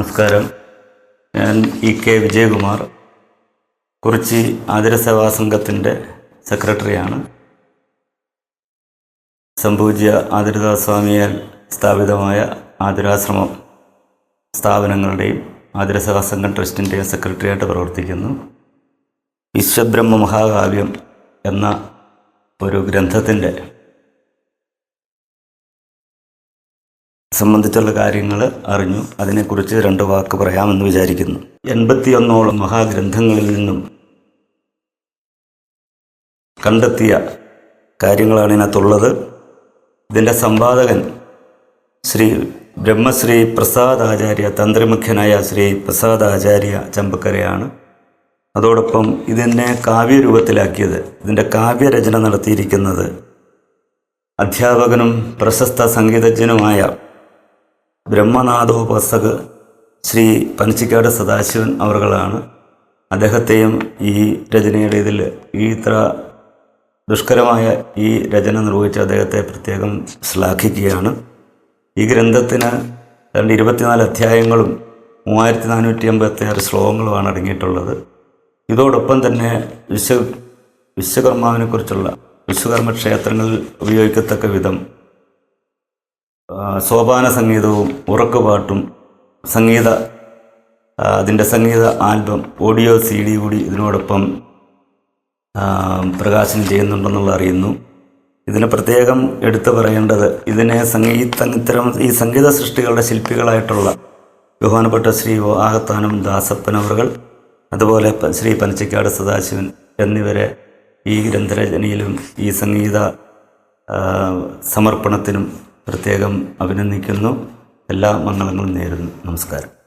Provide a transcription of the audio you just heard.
നമസ്കാരം. ഞാൻ E K Vijayakumar Kurichi ആതിരസേവാ സംഘത്തിന്റെ സെക്രട്ടറിയാണ്. സംഭൂജ്യ ആതിരദാസ്വാമിയാൽ സ്ഥാപിതമായ ആതിരാശ്രമം സ്ഥാപനങ്ങളുടെയും ആതിരസേവാ സംഘം ട്രസ്റ്റിന്റെയും സെക്രട്ടറിയായിട്ട് പ്രവർത്തിക്കുന്നു. വിശ്വബ്രഹ്മ മഹാകാവ്യം എന്ന ഒരു ഗ്രന്ഥത്തിന്റെ സംബന്ധിച്ചുള്ള കാര്യങ്ങൾ അറിഞ്ഞു. അതിനെക്കുറിച്ച് രണ്ട് വാക്ക് പറയാമെന്ന് വിചാരിക്കുന്നു. എൺപത്തിയൊന്നോളം മഹാഗ്രന്ഥങ്ങളിൽ നിന്നും കണ്ടെത്തിയ കാര്യങ്ങളാണ് ഇതിനകത്തുള്ളത്. ഇതിന്റെ സമ്പാദകൻ ശ്രീ ബ്രഹ്മശ്രീ പ്രസാദ് ആചാര്യ തന്ത്രിമുഖ്യനായ ശ്രീ പ്രസാദ് ആചാര്യ ചമ്പക്കരയാണ്. അതോടൊപ്പം ഇതിനെ കാവ്യരൂപത്തിലാക്കിയത് ഇതിന്റെ കാവ്യരചന നടത്തിയിരിക്കുന്നത് അധ്യാപകനും പ്രശസ്ത സംഗീതജ്ഞനുമായ ബ്രഹ്മനാഥോപാസക് ശ്രീ പനച്ചിക്കാട് സദാശിവൻ അവറുകളാണ്. അദ്ദേഹത്തെയും ഈ രചനയുടെ ഇതിൽ ഈ ഇത്ര ദുഷ്കരമായ ഈ രചന നിർവഹിച്ച അദ്ദേഹത്തെ പ്രത്യേകം ശ്ലാഘിക്കുകയാണ്. ഈ ഗ്രന്ഥത്തിന് രണ്ട് ഇരുപത്തിനാല് അധ്യായങ്ങളും മൂവായിരത്തി നാനൂറ്റി അമ്പത്തി ആറ് ശ്ലോകങ്ങളുമാണ് അടങ്ങിയിട്ടുള്ളത്. ഇതോടൊപ്പം തന്നെ വിശ്വ വിശ്വകർമാവിനെക്കുറിച്ചുള്ള വിശ്വകർമ്മ ക്ഷേത്രങ്ങളിൽ ഉപയോഗിക്കത്തക്ക വിധം സോപാന സംഗീതവും ഉറക്കുപാട്ടും സംഗീത അതിന്റെ സംഗീത ആൽബം ഓഡിയോ സി ഡി കൂടി ഇതിനോടൊപ്പം പ്രകാശനം ചെയ്യുന്നുണ്ടെന്നുള്ള അറിയുന്നു. ഇതിന് പ്രത്യേകം എടുത്തു പറയേണ്ടത് ഇതിനെ സംഗീത ഇത്തരം ഈ സംഗീത സൃഷ്ടികളുടെ ശില്പികളായിട്ടുള്ള ബഹുമാനപ്പെട്ട ശ്രീ ആകത്താനം ദാസപ്പൻ അവറുകൾ അതുപോലെ ശ്രീ പനച്ചിക്കാട് സദാശിവൻ എന്നിവരെ ഈ ഗ്രന്ഥരചനയിലും ഈ സംഗീത സമർപ്പണത്തിനും പ്രത്യേകം അഭിനന്ദിക്കുന്നു. എല്ലാ മംഗളങ്ങളും നേരുന്നു. നമസ്കാരം.